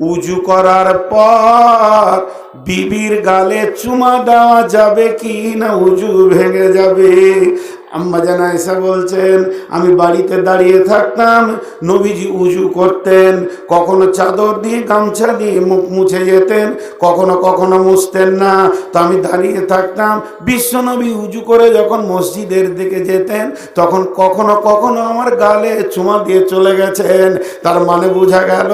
উজু করার পর বিবির গালে চুমা দেওয়া যাবে কি না? উজু ভেঙে যাবে। আম্মা জানা এসা বলছেন, আমি বাড়িতে দাঁড়িয়ে থাকতাম, নবীজি উজু করতেন, কখনো চাদর দিয়ে গামছা দিয়ে মুখ মুছে যেতেন, কখনো কখনো মুছতেন না। তো আমি দাঁড়িয়ে থাকতাম বিশ্বনবী উজু করে যখন মসজিদের দিকে যেতেন, তখন কখনো কখনো আমার গালে চুমা দিয়ে চলে গেছেন। তার মানে বোঝা গেল,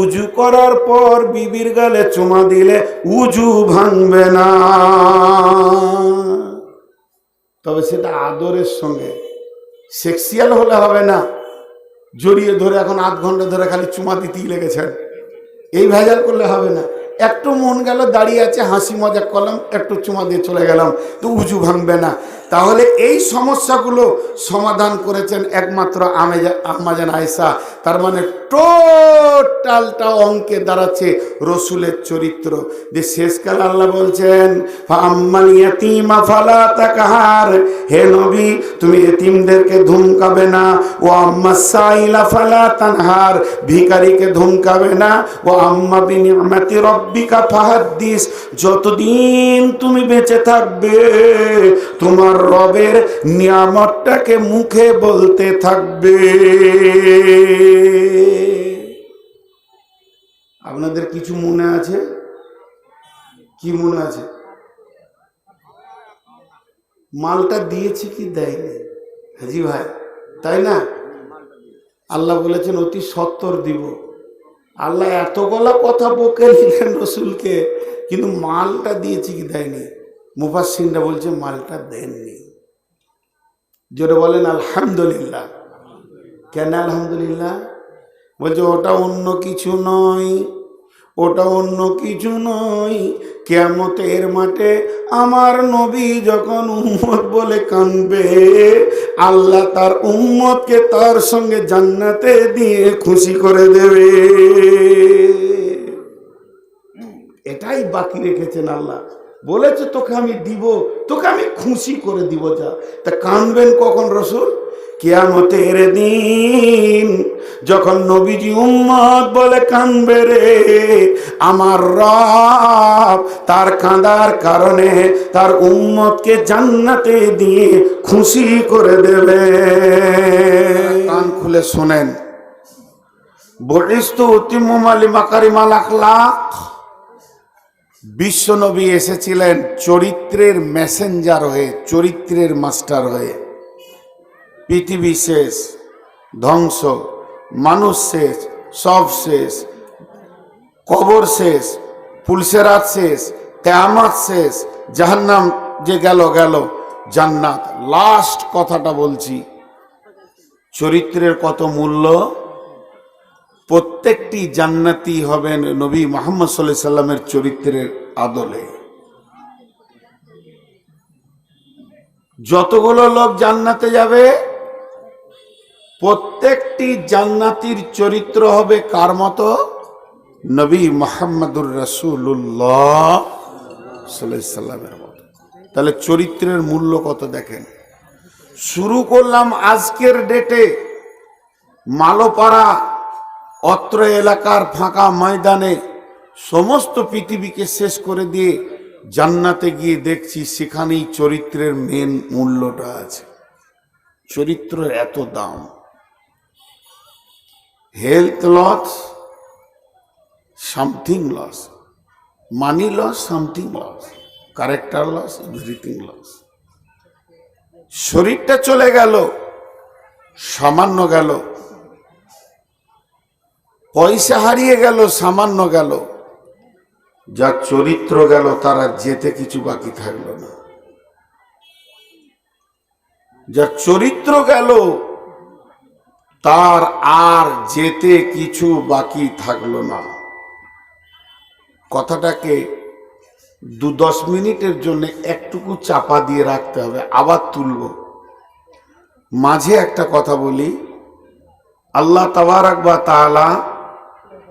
উজু করার পর বিবির গালে চুমা দিলে উজু ভাঙবে না। তবে সেটা আদরের সঙ্গে। সেক্সিয়াল হলে হবে না। জড়িয়ে ধরে এখন আধ ঘণ্টা ধরে খালি চুমা দিতেই লেগেছেন। এই ভেজাল করলে হবে না। একটু মন গেল, দাঁড়িয়ে আছে, হাসি মজা করলাম, একটু চুমা দিয়ে চলে গেলাম। তো উজু ভাঙবে না। তাহলে এই সমস্যাগুলো সমাধান করেছেন একমাত্র আমেজা আম্মাজান আয়সা তার মানে টোটালটা অঙ্কে দাঁড়াচ্ছে রসুলের চরিত্র। যে শেষকাল আল্লাহ বলছেন হে নবী, তুমি এতিমদেরকে ধুমকাবে না। ও আম্মা সাইলা ফালা তানহার। ভিখারিকে ধুমকাবে না। ও আম্মা বিনিয়ামাতি রব্বিকা ফাহাদ্দিস। যতদিন তুমি বেঁচে থাকবে, তোমার রবের নিয়ামতটাকে মুখে বলতে থাকবে। আপনাদের কিছু মনে আছে? কি মনে আছে? মালটা দিয়েছি কি দেয়নি? হাজি ভাই, তাই না? আল্লাহ বলেছেন, অতি সত্তর দিব। আল্লাহ এতগুলা কথা বকে নিলেন রসুলকে, কিন্তু মালটা দিয়েছি কি দেয়নি? মুফাসিনরা বলছে, মালটা দেননি। যেটা বলেন, আলহামদুলিল্লাহ। কেন আলহামদুলিল্লাহ? বলছে, ওটা অন্য কিছু নয়, ওটা অন্য কিছু নয়। কেমতের মাঠে আমার নবী যখন উম্মত বলে কানবে, আল্লাহ তার উম্মতকে তার সঙ্গে জান্নাতে দিয়ে খুশি করে দেবে। এটাই বাকি রেখেছেন আল্লাহ। বলেছে, তোকে আমি দিব, তোকে আমি খুশি করে দিব যা। তা কানবেন কখন রসুল? কেয়ামতের দিন যখন নবীজি উম্মত বলে কানবে রে, আমার রব তার কাঁদার কারণে তার উম্মতকে জান্নাতে দিয়ে খুশি করে দেবে। কান খুলে শোনেন। বলিস তো অতিমালি মাকারিমাল আখলাক বিশ্বনবী এসেছিলেন চরিত্রের মেসেঞ্জার হয়ে, চরিত্রের মাস্টার হয়ে। পৃথিবী শেষ, ধ্বংস, মানুষ শেষ, সব শেষ, কবর শেষ পুলসেরাত শেষ তেয়ামাত শেষ, জাহান্নাম যে গেল গেল, জান্নাত। লাস্ট কথাটা বলছি, চরিত্রের কত মূল্য? প্রত্যেকটি জান্নাতি হবেন নবী মোহাম্মদ সাল্লাহ সাল্লামের চরিত্রের আদলে। যতগুলো লোক জান্নাতে যাবে, প্রত্যেকটি জান্নাতির চরিত্র হবে কার মতো? নবী মোহাম্মদুর রসুল্লাহ সাল্লামের মতো। তাহলে চরিত্রের মূল্য কত দেখেন? শুরু করলাম আজকের ডেটে মালোপাড়া অত্র এলাকার ফাঁকা ময়দানে সমস্ত পৃথিবীকে শেষ করে দিয়ে জান্নাতে গিয়ে দেখছি সেখানেই চরিত্রের মেন মূল্যটা আছে। চরিত্রের এত দাম। Health loss something loss money loss something loss character loss everything loss শরীরটা চলে গেল, সামান্য গেল। পয়সা হারিয়ে গেল, সামান্য গেল। যার চরিত্র গেল, তারা যেতে কিছু বাকি থাকল না। যার চরিত্র গেল, তার আর যেতে কিছু বাকি থাকল না। কথাটাকে দু দশ মিনিটের জন্য একটুকু চাপা দিয়ে রাখতে হবে, আবার তুলব। মাঝে একটা কথা বলি, আল্লাহ তাবারাক বা তাআলা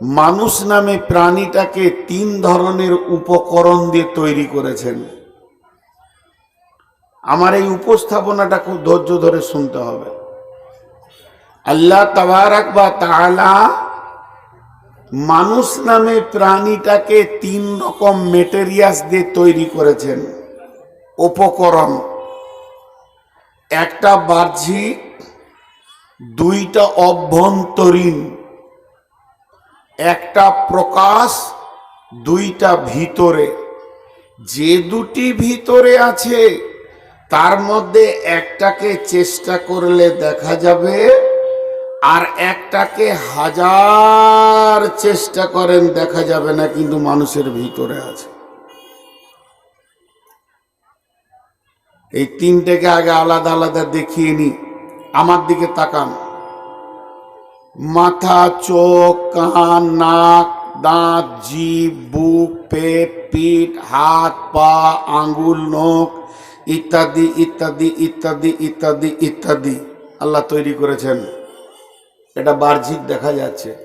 মানুষ নামে প্রাণীটাকে তিন ধরনের উপকরণ দিয়ে তৈরি করেছেন। আমার এই উপস্থাপনাটা খুব ধৈর্য ধরে শুনতে হবে। আল্লাহ তাবারাক বা তাআলা মানুষ নামে প্রাণীটাকে তিন রকম মেটেরিয়ালস দিয়ে তৈরি করেছেন। উপকরণ। একটা বাহ্যিক, দুইটা অভ্যন্তরীণ। একটা প্রকাশ, দুইটা ভিতরে। যে দুটি ভিতরে আছে, তার মধ্যে একটাকে চেষ্টা করলে দেখা যাবে, আর একটাকে হাজার চেষ্টা করেন, দেখা যাবে না কিন্তু মানুষের ভিতরে আছে। এই তিনটেকে আগে আলাদা আলাদা দেখিয়ে নি। আমার দিকে তাকান। মাথা, চোখ, কান, নাক, দাঁত, জিভ, বুক, পেট, পিঠ, হাত, পা, আঙ্গুল, নখ ইত্যাদি ইত্যাদি ইত্যাদি ইত্যাদি ইত্যাদি আল্লাহ তৈরি করেছেন। এটা বাহ্যিক দেখা যাচ্ছে।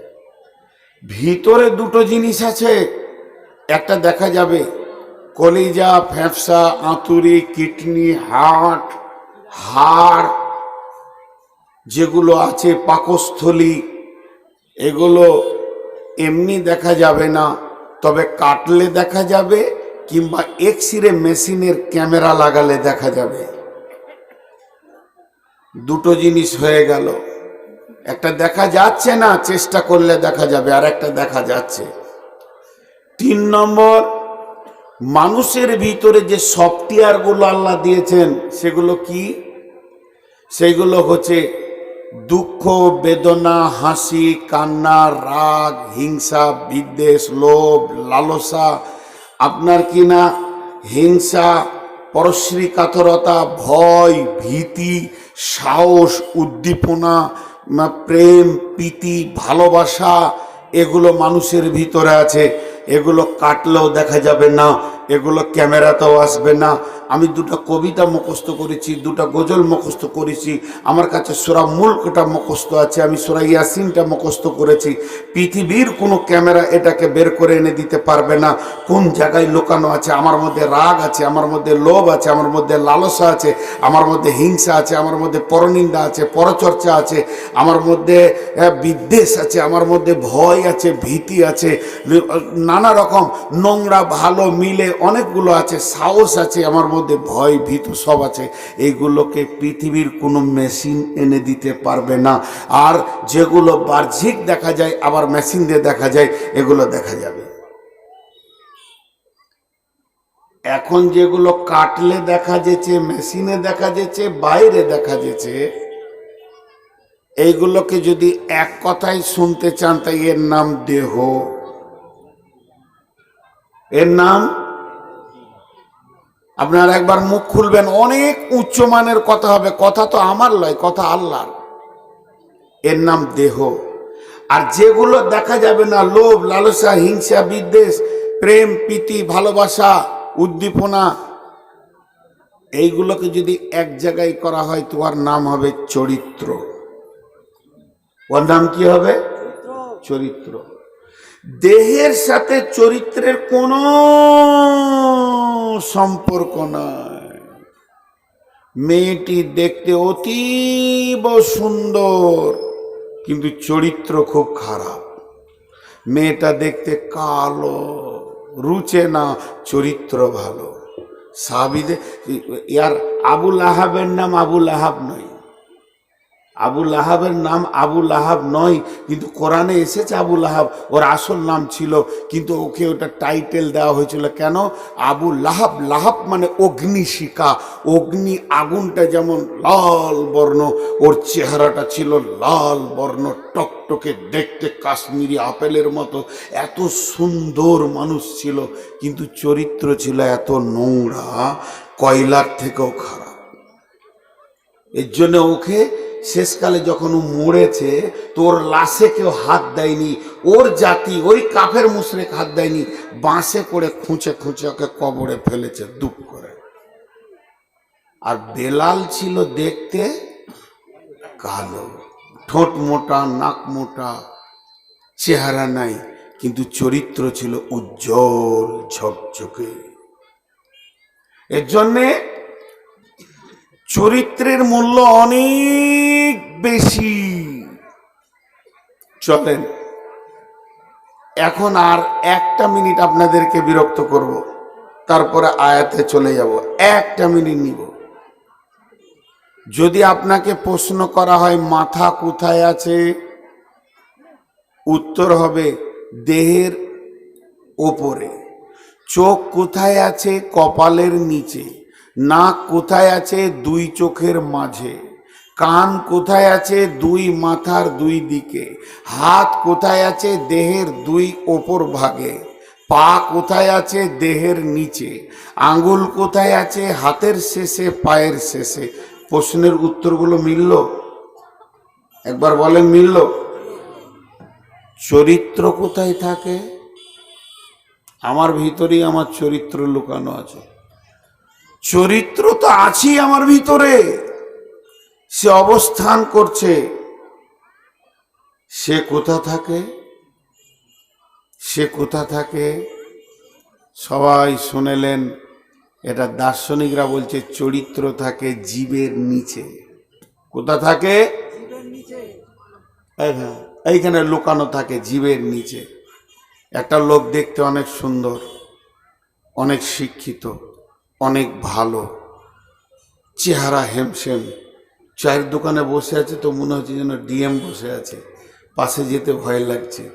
ভিতরে দুটো জিনিস আছে। একটা দেখা যাবে, কলিজা, ফ্যাপসা, আঁতুরি, কিডনি, হার্ট, হাড় যেগুলো আছে পাকস্থলী, এগুলো এমনি দেখা যাবে না। তবে কাটলে দেখা যাবে কিংবা এক্স রে মেশিনের ক্যামেরা লাগালে দেখা যাবে। দুটো জিনিস হয়ে গেল। একটা দেখা যাচ্ছে না, চেষ্টা করলে দেখা যাবে, আর একটা দেখা যাচ্ছে। তিন নম্বর, মানুষের ভিতরে যে সফটওয়্যারগুলো আল্লাহ দিয়েছেন, সেগুলো কি? সেগুলো হচ্ছে দুঃখ, বেদনা, হাসি, কান্না, রাগ, হিংসা, বিদ্বেষ, লোভ, লালসা, আপনার কি না হিংসা, পরশ্রী কাতরতা, ভয়, ভীতি, সাহস, উদ্দীপনা প্রেম, প্রীতি, ভালোবাসা, এগুলো মানুষের ভিতরে আছে, এগুলো কাটলেও দেখা যাবে না। এগুলো ক্যামেরাতেও আসবে না। আমি দুটো কবিতা মুখস্থ করেছি, দুটো গজল মুখস্থ করেছি। আমার কাছে সোরা মুল্কটা মুখস্থ আছে, আমি সোরা ইয়াসিনটা মুখস্থ করেছি। পৃথিবীর কোনো ক্যামেরা এটাকে বের করে এনে দিতে পারবে না। কোন জায়গায় লুকানো আছে, আমার মধ্যে রাগ আছে, আমার মধ্যে লোভ আছে, আমার মধ্যে লালসা আছে, আমার মধ্যে হিংসা আছে, আমার মধ্যে পরনিন্দা আছে, পরচর্চা আছে, আমার মধ্যে বিদ্বেষ আছে, আমার মধ্যে ভয় আছে, ভীতি আছে। নানা রকম নোংরা, ভালো, মিলে অনেকগুলো আছে, সাহস আছে, আমার মধ্যে ভয়, ভীত সব আছে। এইগুলোকে পৃথিবীর কোনো মেশিন এনে দিতে পারবে না। আর যেগুলো বাহ্যিক দেখা যায়, আবার মেশিন দিয়ে দেখা যায়, এগুলো দেখা যাবে। এখন যেগুলো কাটলে দেখা যেছে, মেশিনে দেখা যেছে, বাইরে দেখা যেছে এইগুলোকে যদি এক কথায় শুনতে চান, তাই এর নাম দেহ। এর নাম আপনার একবার মুখ খুলবেন, অনেক উচ্চমানের কথা হবে, কথা তো আমার লয়, কথা আল্লাহর। এর নাম দেহ। আর যেগুলো দেখা যাবে না, লোভ, লালসা, হিংসা, বিদ্বেষ, প্রেম, প্রীতি, ভালোবাসা, উদ্দীপনা, এইগুলোকে যদি এক জায়গায় করা হয় তোমার নাম হবে চরিত্র। ওর নাম কি হবে? চরিত্র। দেহের সাথে চরিত্রের কোনো সম্পর্ক নয়। মেয়েটি দেখতে অতীব সুন্দর, কিন্তু চরিত্র খুব খারাপ। মেয়েটা দেখতে কালো, রুচে না, চরিত্র ভালো। সাবিদে ইয়ার আবুল আহাবের নাম আবুল আহাব নয়। আবুল আহাবের নাম আবুল আহাব নয়, কিন্তু কোরআনে এসেছে আবুল আহাব ওর আসল নাম ছিল, কিন্তু ওকে ওটা টাইটেল দেওয়া হয়েছিল কেন? আবু লাহাব লাহাব মানে অগ্নিশিকা অগ্নি আগুনটা যেমন লাল বর্ণ, ওর চেহারাটা ছিল লাল বর্ণ, টকটকে দেখতে কাশ্মীরি আপেলের মতো। এত সুন্দর মানুষ ছিল, কিন্তু চরিত্র ছিল এত নোংরা, কয়লার থেকেও খারাপ। এর জন্য ওকে শেষকালে যখন ও মরেছে তোর লাশে কেউ হাত দেয়নি। ওর জাতি, ওই কাফের মুশরেক হাত দেয়নি। বাঁশে করে খুঁচে খুঁচে ওকে কবরে ফেলেছে দুঃখ করে। আর বেলাল ছিল দেখতে কালো। ঠোঁট মোটা, নাক মোটা, চেহারা নাই, কিন্তু চরিত্র ছিল উজ্জ্বল, ঝকঝকে। এর জন্যে চরিত্রের মূল্য অনেক বেশি। চলেন, এখন আর একটা মিনিট আপনাদেরকে বিরক্ত করব। তারপরে আয়াতে চলে যাব। একটা মিনিট নিব। যদি আপনাকে প্রশ্ন করা হয়, মাথা কোথায় আছে? উত্তর হবে, দেহের ওপরে। চোখ কোথায় আছে? কপালের নিচে। নাক কোথায় আছে দুই চোখের মাঝে? কান কোথায় আছে দুই মাথার দুই দিকে? হাত কোথায় আছে দেহের দুই ওপর ভাগে? পা কোথায় আছে দেহের নিচে? আঙ্গুল কোথায় আছে হাতের শেষে, পায়ের শেষে? প্রশ্নের উত্তরগুলো মিলল? একবার বলেন, মিলল? চরিত্র কোথায় থাকে? আমার ভিতরেই আমার চরিত্র লুকানো আছে। চরিত্র তো আছেই আমার ভিতরে। সে অবস্থান করছে। সে কোথা থাকে? সে কোথা থাকে? সবাই শুনেলেন, এটা দার্শনিকরা বলছে, চরিত্র থাকে জীবের নিচে। কোথা থাকে? এইখানে এইখানে লুকানো থাকে জীবের নিচে। একটা লোক দেখতে অনেক সুন্দর, অনেক শিক্ষিত। অনেক ভালো। চেহারা হেমসেম। চায়ের দোকানে বসে আছে তো মনে হচ্ছে যেন ডিএম বসে আছে। পাশে যেতে ভয় লাগছে।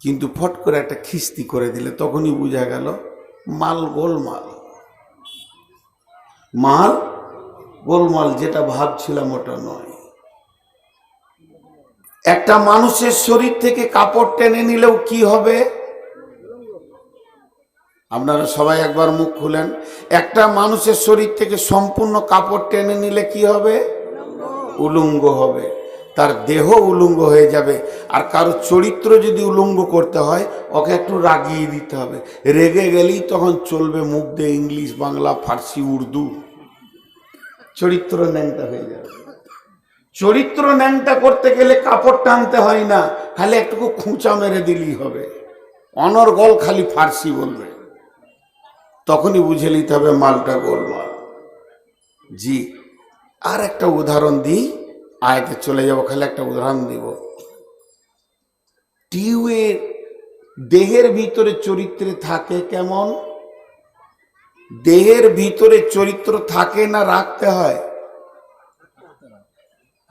কিন্তু ফট করে একটা খিস্তি করে দিলে তখনই বোঝা গেল মাল গোলমাল। মাল গোলমাল যেটা ভাবছিলাম ওটা নয়। একটা মানুষের শরীর থেকে কাপড় টেনে নিলেও কি হবে? আপনারা সবাই একবার মুখ খুলেন। একটা মানুষের শরীর থেকে সম্পূর্ণ কাপড় টেনে নিলে কি হবে? উলঙ্গ হবে। তার দেহ উলঙ্গ হয়ে যাবে। আর কারও চরিত্র যদি উলঙ্গ করতে হয়, ওকে একটু রাগিয়ে দিতে হবে। রেগে গেলেই তখন চলবে মুখ দিয়ে ইংলিশ, বাংলা, ফার্সি, উর্দু। চরিত্র ন্যাংটা হয়ে যাবে। চরিত্র ন্যাংটা করতে গেলে কাপড় টানতে হয় না। খালি একটুকু খুঁচা মেরে দিলেই হবে। অনর্গল খালি ফার্সি বলবে। তখনই বুঝে নিতে হবে মালটা গোলমাল। জি আর একটা উদাহরণ দিই। আয়তে চলে যাব খালি একটা উদাহরণ দিব। টিউয়ের দেহের ভিতরে চরিত্রে থাকে কেমন? দেহের ভিতরে চরিত্র থাকে না রাখতে হয়?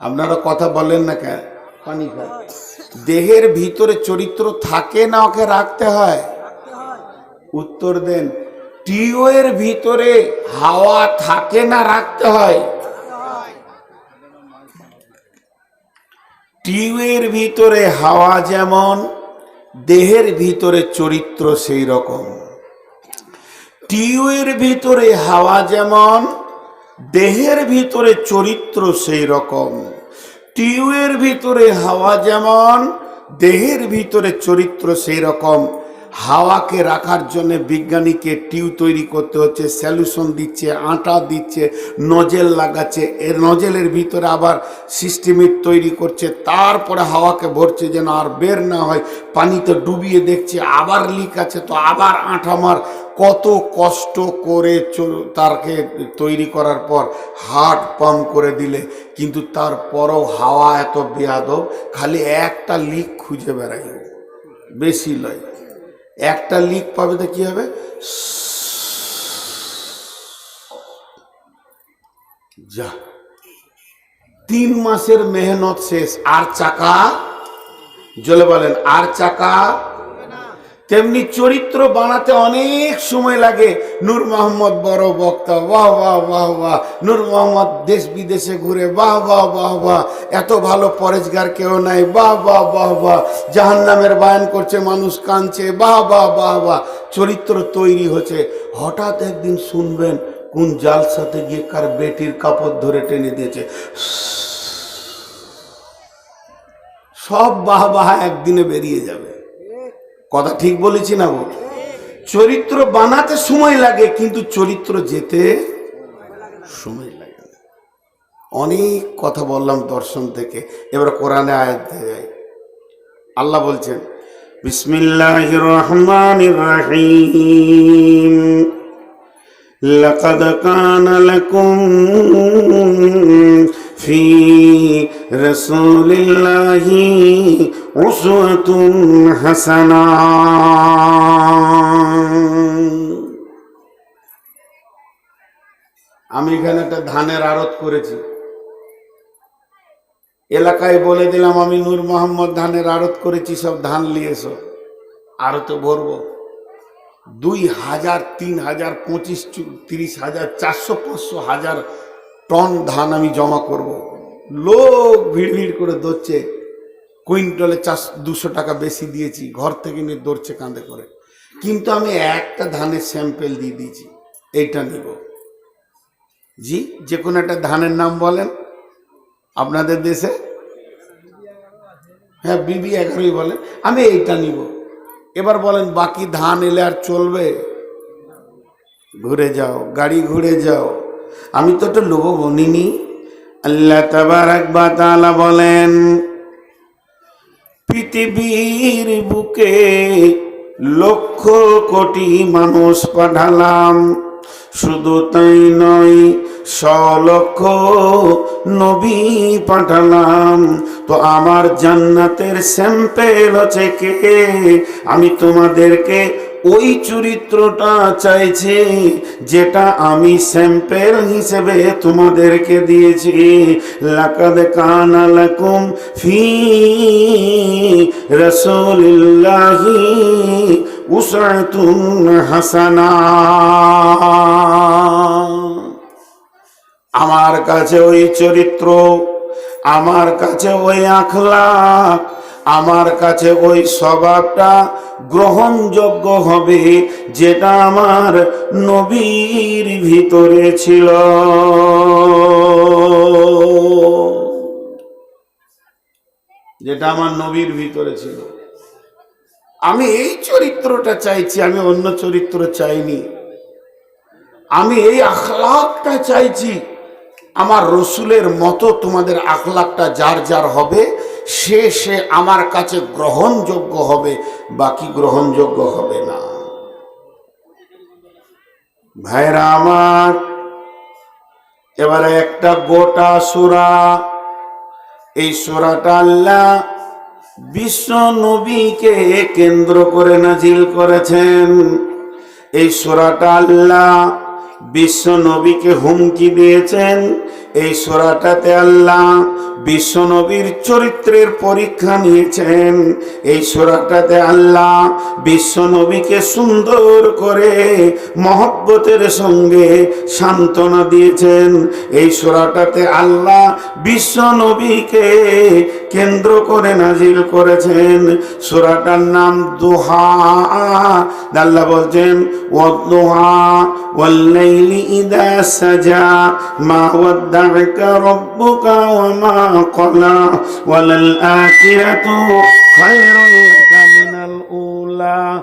আপনারা কথা বলেন না কেন? পানি খান দেহের ভিতরে চরিত্র থাকে না ওকে রাখতে হয়। উত্তর দেন টিউয়ের ভিতরে হাওয়া থাকে না রাখতে হয়। টিউয়ের ভিতরে হাওয়া যেমন, দেহের ভিতরে চরিত্র সেই রকম। টিউয়ের ভিতরে হাওয়া যেমন, দেহের ভিতরে চরিত্র সেই রকম। টিউয়ের ভিতরে হাওয়া যেমন, দেহের ভিতরে চরিত্র সেই রকম। হাওয়াকে রাখার জন্য বিজ্ঞানীকে টিউ তৈরি করতে হচ্ছে স্যালুশন দিচ্ছে, আটা দিচ্ছে নজেল লাগাচ্ছে, এর নজেলের ভিতরে আবার সিস্টেমিক তৈরি করছে, তারপরে হাওয়াকে ভরছে যেন আর বের না হয়, পানিতে ডুবিয়ে দেখছে, আবার লিক আছে, তো আবার আঠা মার কত কষ্ট করে তারকে তৈরি করার পর হার্ট পাম্প করে দিলে, কিন্তু তারপরও হাওয়া এত বেয়াদব, খালি একটা লিক খুঁজে বেড়াই বেশি লয়। একটা লিক পাবে তো কি হবে? যা। তিন মাসের মেহনত শেষ। আর চাকা? জলে বলেন, আর চাকা? তেমনি চরিত্র বানাতে অনেক সময় লাগে। নূর মোহাম্মদ বড় বক্তা বাহ বাহ বাহ বাহ নূর মোহাম্মদ দেশ বিদেশে ঘুরে বাহ বাহ বাহ বাহ এত ভালো পরেজগার কেউ নাই বাহ বাহ বাহ বাহ জাহান নামের বায়ান করছে, মানুষ কাঁদছে বাহ বাহ বাহ বাহ চরিত্র তৈরি হচ্ছে। হঠাৎ একদিন শুনবেন, কোন জালসাতে গিয়ে কার বেটির কাপড় ধরে টেনে দিয়েছে। সব বাহ, বাহা, একদিনে বেরিয়ে যাবে। কথা ঠিক বলেছি না বল চরিত্র বানাতে সময় লাগে, কিন্তু চরিত্র যেতে সময় লাগে অনেক কথা বললাম দর্শন থেকে, এবার কোরআনে আয়াত যাই। আল্লাহ বলছেন, বিসমিল্লাহির রহমানির রহিম। لقد كان لكم في رسول الله أسوة حسنة আমি এখানে একটা ধানের আড়ত করেছি এলাকায় বলে দিলাম আমি নূর মোহাম্মদ ধানের আড়ত করেছি সব ধান নিয়ে এসো আড়তে ভরবো দুই হাজার, তিন হাজার, পঁচিশ, তিরিশ হাজার, চারশো, পাঁচশো হাজার টন ধান আমি জমা করব। লোক ভিড় ভিড় করে ধরছে কুইন্টলে চাষ দুশো টাকা বেশি দিয়েছি। ঘর থেকে নিয়ে দৌড়ছে কাঁধে করে। কিন্তু আমি একটা ধানের স্যাম্পেল দিয়ে দিয়েছি। এইটা নিব। জি, যে কোনো একটা ধানের নাম বলেন। আপনাদের দেশে? হ্যাঁ বিবি এগারোই বলেন আমি এইটা নিব। এবার বলেন, বাকি ধান এলে আর চলবে? ঘুরে যাও, গাড়ি ঘুরে যাও। আমি তো একটা লোভ বনিনি আল্লাহ তাআলা বলেন, পৃথিবীর বুকে লক্ষ কোটি মানুষ পাঠালাম। শুধু তাই নয় লক্ষ নবী পাঠালাম। তো আমার জান্নাতের স্যাম্পেল হচ্ছে কে? আমি তোমাদেরকে ওই চরিত্রটা চাইছি, যেটা আমি স্যাম্পেল হিসেবে তোমাদেরকে দিয়েছি। লাকাদ কানা ফি রাসূলিল্লাহি উসআতুন হাসানা। আমার কাছে ওই চরিত্র, আমার কাছে ওই আখলাক আমার কাছে ওই স্বভাবটা গ্রহণযোগ্য হবে যেটা আমার নবীর ভিতরে ছিল। যেটা আমার নবীর ভিতরে ছিল। আমি এই চরিত্রটা চাইছি, আমি অন্য চরিত্র চাইনি। আমি এই আখলাকটা চাইছি। আমার রসুলের মতো তোমাদের আখলাকটা যার যার হবে, সে সে আমার কাছে গ্রহণযোগ্য হবে, বাকি গ্রহণযোগ্য হবে না। ভাইরা আমার, এবারে একটা গোটা সুরা, এই সুরাটা আল্লাহ বিশ্ব নবীকে কেন্দ্র করে নাজিল করেছেন। এই সুরাটা আল্লাহ বিশ্ব নবীকে হুমকি দিয়েছেন। এই সোরাটাতে আল্লাহ বিশ্ব নবীর চরিত্রের পরীক্ষা নিয়েছেন এই সুরাটাতে আল্লাহ বিশ্ব নবীকে সুন্দর করে মহব্বতের সঙ্গে সান্ত্বনা দিয়েছেন এই সুরাটাতে আল্লাহ বিশ্ব নবীকে কেন্দ্র করে নাজিল করেছেন সুরাটার নাম দোহা আল্লাহ বলছেন ও দোহা والليل إذا سجى ما ودعك ربك وما قلى وللآخرة خير لك من الأولى.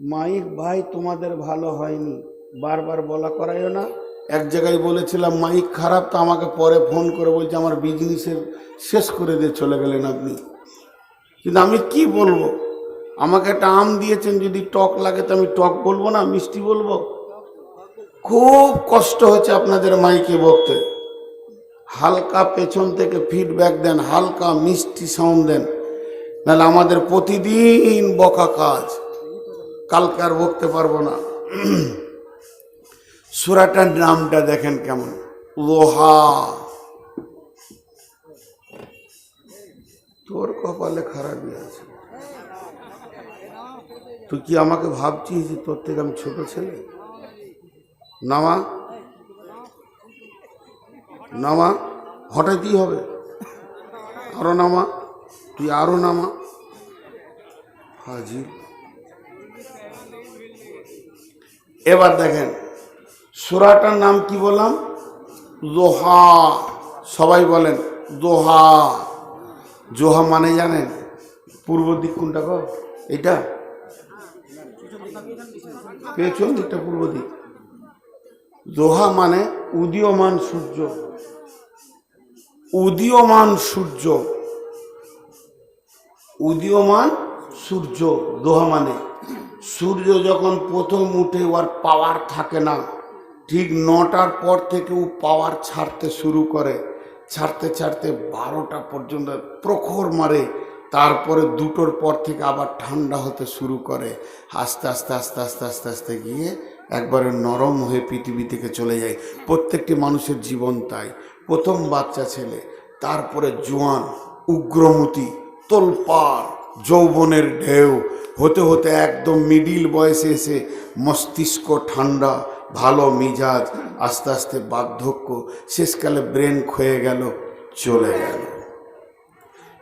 মাইক, ভাই, তোমাদের ভালো হয়নি। বারবার বলা করাইও না। এক জায়গায় বলেছিলাম, মাইক খারাপ, তো আমাকে পরে ফোন করে বলছে, আমার বিজনেসের শেষ করে দিয়ে চলে গেলেন আপনি। কিন্তু আমি কি বলব? আমাকে একটা আম দিয়েছেন, যদি টক লাগে, তো আমি টক বলব না, মিষ্টি বলব? খুব কষ্ট হচ্ছে আপনাদের মাইকে বকতে। হালকা পেছন থেকে ফিডব্যাক দেন, হালকা মিষ্টি সাউন্ড দেন। নাহলে আমাদের প্রতিদিন বকা কাজ। কালকে আর বকতে পারব না। সুরাটার নামটা দেখেন কেমন? লোহা। তোর কপালে খারাপই আছে। তুই কি আমাকে ভাবছিস যে তোর থেকে আমি ছোট ছেলে? নামা নামা হঠাৎই হবে। আরও নামা তুই আরও নামা হাজির। এবার দেখেন, সুরাটার নাম কি বললাম? দোহা সবাই বলেন দোহা জোহা মানে জানেন, পূর্ব দিক কোনটা গো? এটা পেছন দিকটা পূর্ব দিক। দোহা মানে উদীয়মান সূর্য। উদীয়মান সূর্য। উদীয়মান সূর্য দোহা মানে। সূর্য যখন প্রথম উঠে ওর পাওয়ার থাকে না, ঠিক নটার পর থেকে ও পাওয়ার ছাড়তে শুরু করে। ছাড়তে ছাড়তে বারোটা পর্যন্ত প্রখর মারে, তারপরে দুটোর পর থেকে আবার ঠান্ডা হতে শুরু করে। আস্তে আস্তে আস্তে আস্তে আস্তে আস্তে গিয়ে একবারে নরম হয়ে পৃথিবী থেকে চলে যায়। প্রত্যেকটি মানুষের জীবন তাই। প্রথম বাচ্চা ছেলে, তারপরে জোয়ান, উগ্রমতি, তোলপাড় যৌবনের ঢেউ। হতে হতে একদম মিডিল বয়সে এসে মস্তিষ্ক ঠান্ডা, ভালো মিজাজ, আস্তে আস্তে বার্ধক্য, শেষকালে ব্রেন ক্ষয়ে গেল, চলে গেল।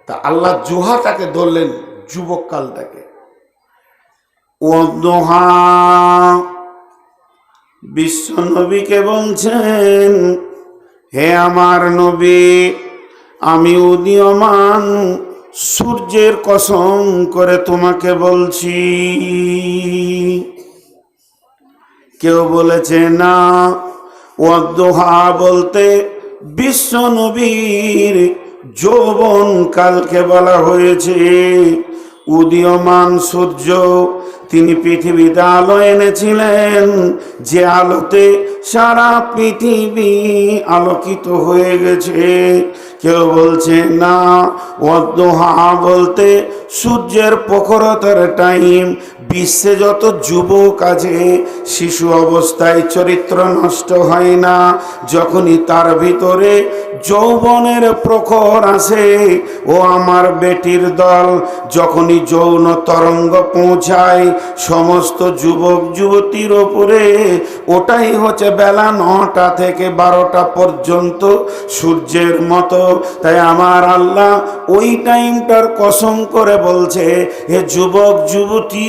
তা আল্লাহ জোহা তাকে ধরলেন যুবককালটাকে দোহা, বিশ্ব নবীকে বলছেন, হে আমার নবী, আমি উদীয়মান সূর্যের কসম করে তোমাকে বলছি। কেউ বলেছে, না ওয়াদ্দোহা বলতে বিশ্ব নবীর যৌবন কালকে বলা হয়েছে। উদীয়মান সূর্য, তিনি পৃথিবীতে আলো এনেছিলেন, যে আলোতে সারা পৃথিবী আলোকিত হয়ে গেছে। কেউ বলছে না অদ্দোহা বলতে সূর্যের প্রখরতার টাইম বিশ্বে যত যুবক আছে, শিশু অবস্থায় চরিত্র নষ্ট হয় না। যখনই তার ভিতরে যৌবনের প্রখর আসে, ও আমার বেটির দল, যখনই যৌন তরঙ্গ পৌঁছায়, সমস্ত যুবক যুবতীর ওপরে, ওটাই হচ্ছে বেলা নটা থেকে বারোটা পর্যন্ত সূর্যের মতো। তাই আমার আল্লাহ ওই টাইমটার কসম করে বলছে, হে যুবক যুবতী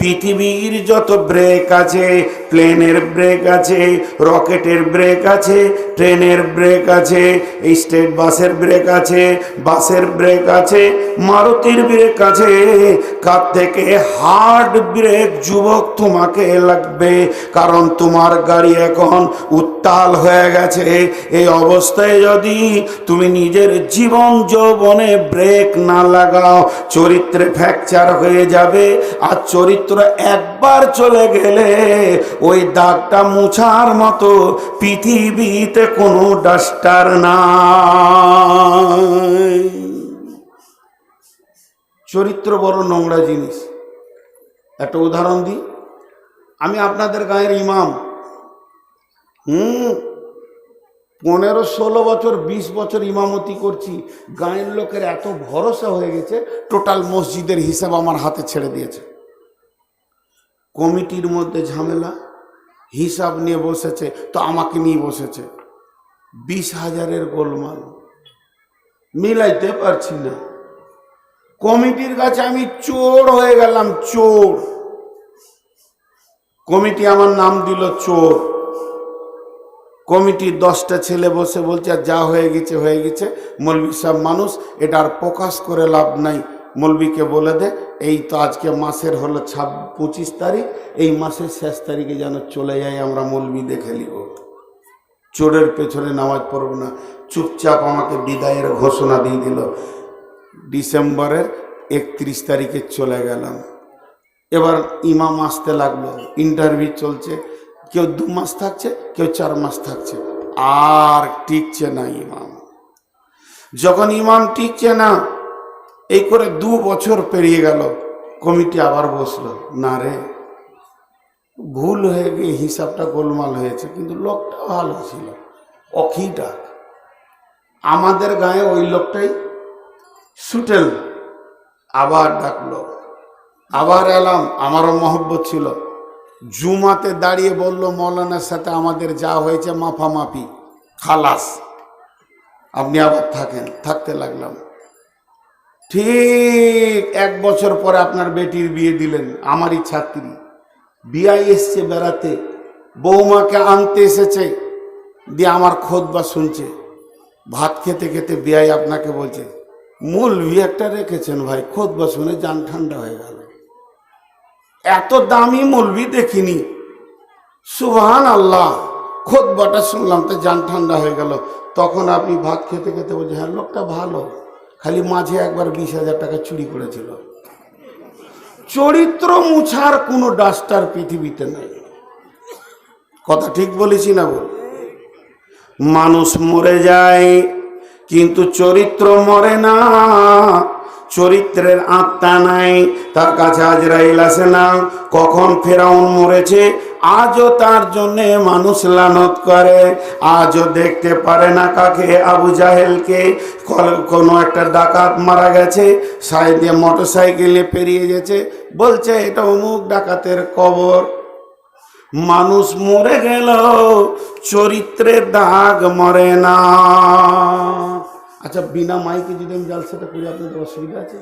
পৃথিবীর যত ব্রেক আছে, প্লেনের ব্রেক আছে, রকেটের ব্রেক আছে, ট্রেনের ব্রেক আছে স্টেট বাসের ব্রেক আছে, বাসের ব্রেক আছে, মারুতির ব্রেক আছে, কার থেকে হার্ড ব্রেক যুবক তোমাকে লাগবে, কারণ তোমার গাড়ি এখন উত্তাল হয়ে গেছে। এই অবস্থায় যদি তুমি নিজের জীবন যৌবনে ব্রেক না লাগাও, চরিত্রে ফ্র্যাকচার হয়ে যাবে, আর চরিত্র একবার চলে গেলে ওই দাগটা মুছার মতো পৃথিবীতে কোনো ডাস্টার নাই। চরিত্র বড় নোংরা জিনিস। একটা উদাহরণ দিই। আমি আপনাদের গায়ের ইমাম। হুম। পনেরো, ষোলো বছর, বিশ বছর ইমামতি করছি। গায়ের লোকের এত ভরসা হয়ে গেছে, টোটাল মসজিদের হিসাব আমার হাতে ছেড়ে দিয়েছে। কমিটির মধ্যে ঝামেলা, হিসাব নিয়ে বসেছে, তো আমাকে নিয়ে বসেছে। বিশ হাজারের গোলমাল। মিলাইতে পারছি না। কমিটির কাছে আমি চোর হয়ে গেলাম, চোর। কমিটি আমার নাম দিল চোর। কমিটির দশটা ছেলে বসে বলছে যা হয়ে গেছে হয়ে গেছে। মৌলবী সব মানুষ, এটা আর প্রকাশ করে লাভ নাই। মৌলবীকে বলে দে, এই তো আজকে মাসের হলো ছাব, পঁচিশ তারিখ, এই মাসের শেষ তারিখে যেন চলে যাই, আমরা মৌলবী দেখে নিব। চোরের পেছনে নামাজ পড়ব না। চুপচাপ আমাকে বিদায়ের ঘোষণা দিয়ে দিল। ডিসেম্বরের একত্রিশ তারিখে চলে গেলাম। এবার ইমাম আসতে লাগল। ইন্টারভিউ চলছে। কেউ দু মাস থাকছে, কেউ চার মাস থাকছে। আর টিকছে না ইমাম। যখন ইমাম টিকছে না এই করে দু বছর পেরিয়ে গেল, কমিটি আবার বসল, না রে, ভুল হয়ে গিয়ে হিসাবটা গোলমাল হয়েছে, কিন্তু লোকটা ভালো ছিল অখিটা আমাদের গায়ে ওই লোকটাই সুটেল, আবার ডাকলো। আবার এলাম, আমারও মহব্বত ছিল। জুমাতে দাঁড়িয়ে বলল, মৌলানার সাথে আমাদের যা হয়েছে মাফামাফি, খালাস। আপনি আবার থাকেন, থাকতে লাগলাম। ঠিক এক বছর পরে আপনার বেটির বিয়ে দিলেন আমারই ছাত্রী বিয়াই এসছে বেড়াতে, বৌমাকে আনতে এসেছে, দিয়ে আমার খোদ বা শুনছে। ভাত খেতে খেতে বিয়াই আপনাকে বলছে, মূল একটা রেখেছেন ভাই খোদ বা শুনে যান ঠান্ডা হয়ে গেল। এত দামি মলবি দেখিনি। সুবহান আল্লাহ খোদবাটা শুনলাম তো যান ঠান্ডা হয়ে গেল। তখন আপনি ভাত খেতে খেতে বলছে হ্যাঁ লোকটা ভালো। খালি মাঝে একবার বিশ হাজার টাকা চুরি করেছিল। চরিত্র মুছার কোনো ডাস্টার পৃথিবীতে নেই। কথা ঠিক বলেছি না বল মানুষ মরে যায়, কিন্তু চরিত্র মরে না। চরিত্রের আত্মা নাই, তার কাছে আজরাইল আসে না। কখন ফেরাউন মরেছে আজও তার জন্যে মানুষ লানত করে আজও দেখতে পারে না কাকে আবু জাহেলকে। কোনো একটা ডাকাত মারা গেছে সাই দিয়ে মোটর সাইকেলে পেরিয়ে গেছে বলছে এটা অমুক ডাকাতের কবর। মানুষ মরে গেল চরিত্রের দাগ মরে না। আচ্ছা বিনা মাইকে যদি আমি জালসাটা করি আপনাদের অসুবিধা আছে?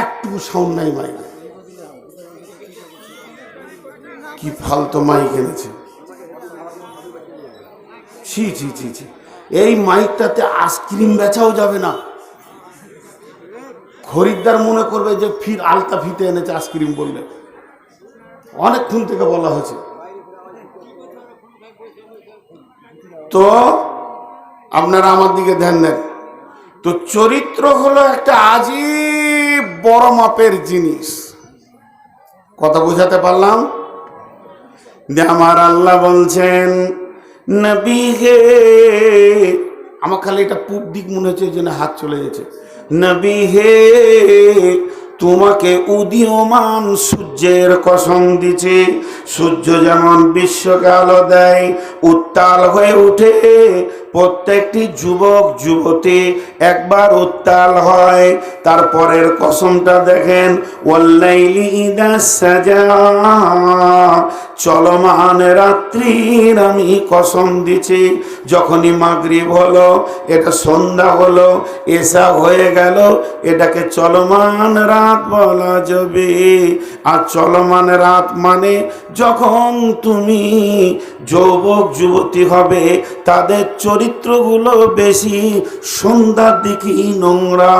একটু সাউন্ড নাই মাইকে। কি ফালতু মাইক এনেছে? ছি ছি ছি ছি। এই মাইকটাতে আইসক্রিম বেচাও যাবে না। খরিদ্দার মনে করবে যে ফির আলতা ফিতে এনেছে আইসক্রিম বললে। অনেকক্ষণ থেকে বলা হয়েছে। তো আপনারা আমার দিকে ধ্যান দেন। তো চরিত্র হলো একটা আজীব বড় মাপের জিনিস। কথা বোঝাতে পারলাম? যে আমার আল্লাহ বলছেন, নবী হে। আমার খালি এটা পূব দিক মনে হচ্ছে যেন হাত চলে গেছে। নবী হে। তোমাকে উদীয়মান সূর্যের কসম দিছে। সূর্য যেমন বিশ্বকে আলো দেয়, উত্তাল হয়ে ওঠে প্রত্যেকটি যুবক, যুবতী একবার উত্তাল হয়। তারপরের কসমটা দেখেন চলমান রাত্রির আমি কসম দিছি, যখনই মাগরিব হলো, এটা সন্ধ্যা হলো, এসা হয়ে গেল, এটাকে চলমান রাত বলা যাবে। আর চলমান রাত মানে যখন তুমি যুবক, যুবতী হবে, তাদের চরিত্রগুলো বেশি সন্ধ্যার দিকেই নোংরা